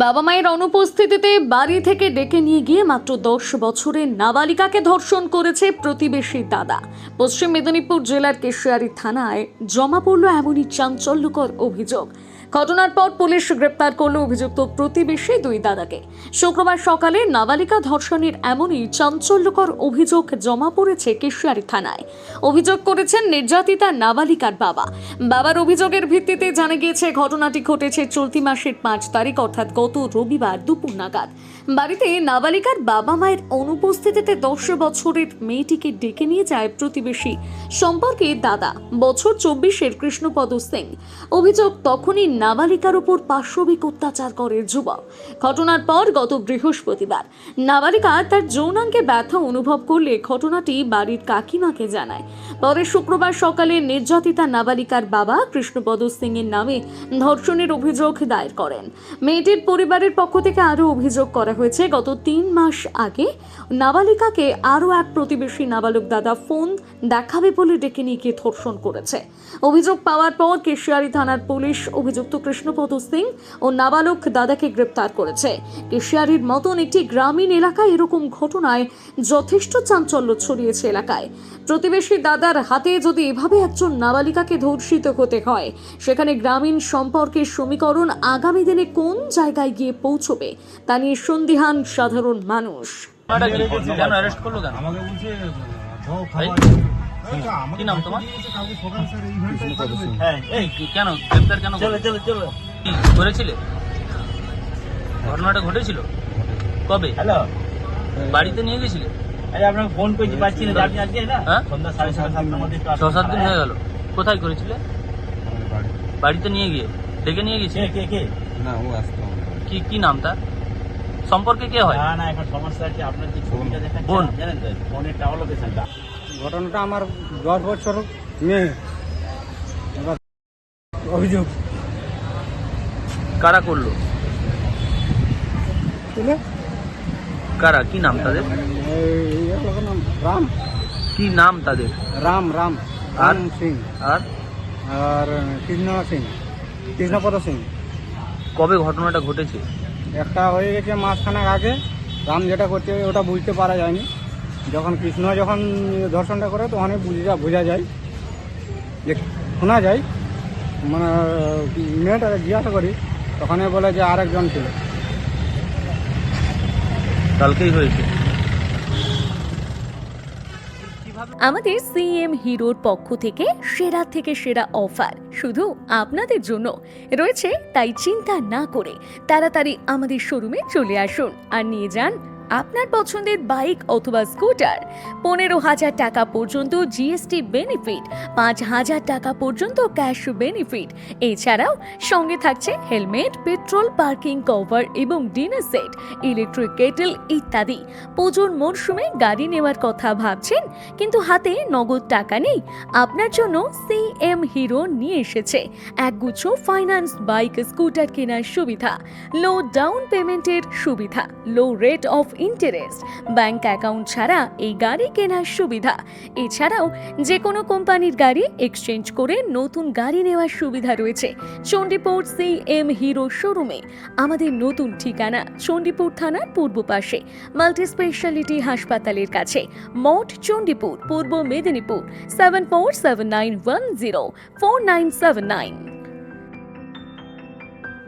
বাবা মায়ের অনুপস্থিতিতে বাড়ি থেকে ডেকে নিয়ে গিয়ে মাত্র দশ বছরের নাবালিকাকে ধর্ষণ করেছে প্রতিবেশী দাদা। পশ্চিম মেদিনীপুর জেলার কেশিয়ারি থানায় জমা পড়ল এমনই চাঞ্চল্যকর অভিযোগ। ঘটনার পর পুলিশ গ্রেপ্তার করল অভিযুক্ত প্রতিবেশী দুই দাদাকে। শুক্রবার সকালে নাবালিকা ধর্ষণের এমনই চাঞ্চল্যকর অভিযোগ জমা পড়েছে কেশিয়ারি থানায়। অভিযোগ করেছেন নির্যাতিতা নাবালিকার বাবা। বাবার অভিযোগের ভিত্তিতে জানা গিয়েছে, ঘটনাটি ঘটেছে চলতি মাসের পাঁচ তারিখ, অর্থাৎ গত রবিবার দুপুর নাগাদ। বাড়িতে নাবালিকার বাবা মায়ের অনুপস্থিতিতে দশ বছরের মেয়েটিকে ডেকে নিয়ে যায় প্রতিবেশী, সম্পর্কে দাদা, বছর চব্বিশের কৃষ্ণপদ সিং অভিযোগ তখনই নাবালিকার উপর পাশবিক অত্যাচার করে যুবক। ঘটনার পর গত বৃহস্পতিবার, নাবালিকা তার যৌনাঙ্গে ব্যথা অনুভব করলে ঘটনাটি বাড়ির কাকিমাকে জানায়। পরে শুক্রবার সকালে নির্যাতিতা নাবালিকার বাবা কৃষ্ণপদ সিং এর নামে ধর্ষণের অভিযোগ দায়ের করেন। মেয়েটির পরিবারের পক্ষ থেকে আরও অভিযোগ করা হয়েছে, গত তিন মাস আগে নাবালিকাকে আরও এক প্রতিবেশী নাবালক দাদা ফোন দেখাবে বলে ডেকে নিয়ে গিয়ে ধর্ষণ করেছে। অভিযোগ পাওয়ার পর কেশিয়ারি থানার পুলিশ অভিযুক্ত কৃষ্ণপদ সিং ও নাবালক দাদাকে গ্রেপ্তার করেছে। কেশিয়ারির মতন একটি গ্রামীণ এলাকায় এরকম ঘটনায় যথেষ্ট চাঞ্চল্য ছড়িয়েছে এলাকায়। প্রতিবেশী দাদার হাতে যদি এভাবে একজন নাবালিকাকে ধর্ষিত হতে হয় সেখানে গ্রামীণ সম্পর্কের সমীকরণ আগামী দিনে কোন জায়গায় গিয়ে পৌঁছবে তা নিয়ে সন্দিহান সাধারণ মানুষ। আমাকে বলছে কি নাম তোমার। হ্যাঁ এই কেন গ্রেপ্তার কেন চলো চলো চলো। করেছিলে? ঘটনাটা ঘটেছিল? কবে? হ্যালো। বাড়িতে নিয়ে গেছিলে? আরে আপনাকে ফোন করেছি পাচ্ছি না আপনি আজকে না? হ্যাঁ? সন্ধ্যা সাড়ে সাতটার মধ্যে ছ সাত দিন হয়ে গেল। কোথায় করেছিলে? বাড়িতে নিয়ে গিয়ে। ডেকে নিয়ে গেছিলে? কে কে না ও আসতো কি কি নাম তার? সম্পর্কে কে হয়? না না এখন সমস্যা আছে আপনার যে ছবিটা দেখাচ্ছেন বোন। জানেন তো ফোনের টাওয়ার লোকেশনটা ঘটনাটা আমার দশ বছর মেয়ে। অভিযোগ। কারা করল? কারা? কি নাম তাদের? রাম। কি নাম তাদের? রাম রাম। আর? সিং। আর? আর কৃষ্ণ সিং। কৃষ্ণপদ সিং। কবে ঘটনাটা ঘটেছে? একটা হয়ে গেছে মাসখানেক আগে। রাম যেটা করছে ওটা বুঝতে পারা যায়নি। যখন কৃষ্ণ যখন ধর্ষণটা করে তখনই বুঝা বোঝা যায়। যে শোনা যায়। মানে মেয়েটাকে জিজ্ঞাসা করি তখনই বলে যে আরেকজন ছিল। কালকেই হয়েছে। আমাদের সিএম হিরোর পক্ষ থেকে সেরা থেকে সেরা অফার শুধু আপনাদের জন্য। রয়েছে তাই চিন্তা না করে তাড়াতাড়ি আমাদের শোরুমে চলে আসুন। আর নিয়ে যান আপনার পছন্দের বাইক অথবা স্কুটার, পনেরো হাজার টাকা পর্যন্ত জিএসটি বেনিফিট পাঁচ হাজার টাকা পর্যন্ত ক্যাশ বেনিফিট এছাড়াও সঙ্গে থাকছে হেলমেট পেট্রোল পার্কিং কভার এবং ডিনার সেট ইলেকট্রিক কেটেল ইত্যাদি। পুজোর মরশুমে গাড়ি নেওয়ার কথা ভাবছেন, কিন্তু হাতে নগদ টাকা নেই। আপনার জন্য সিএম হিরো নিয়ে এসেছে। একগুচ্ছ ফাইন্যান্স বাইক স্কুটার কেনার সুবিধা। লো ডাউন পেমেন্টের সুবিধা। Low rate of interest bank account ছাড়া এই গাড়ি কেনার সুবিধা। এছাড়াও যে কোনো কোম্পানির গাড়ি এক্সচেঞ্জ করে নতুন গাড়ি নেওয়ার সুবিধা রয়েছে। চণ্ডীপুর সি এম হিরো শোরুমে আমাদের নতুন ঠিকানা চণ্ডীপুর থানার পূর্ব পাশে। মাল্টি স্পেশালিটি হাসপাতালের কাছে। Math Chandipur, Purba Medinipur. Seven four seven nine one zero four nine seven nine